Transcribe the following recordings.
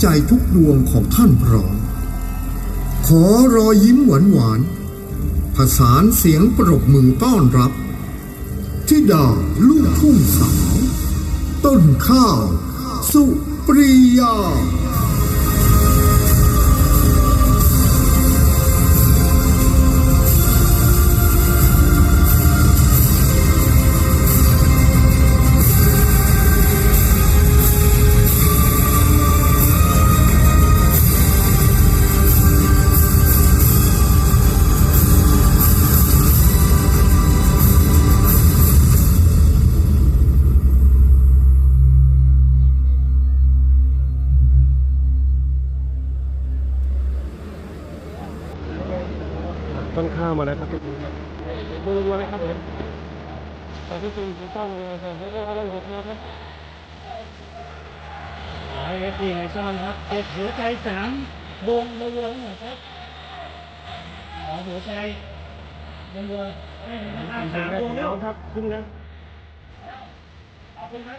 ใจทุกดวงของท่านพร้อมขอรอยยิ้มหวานหวานผสานเสียงปรบมือต้อนรับที่ดาลูกทุ่งสาว ต้นข้าว สุปรียา ไอ้พี่ไอ้ซ้อนครับเจ็บหัวใจสามวงระวงหน่อครับขอหัวใจระวงสามวมแล้วครับคุณนะเอาเป็นไหม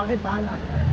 Maribana.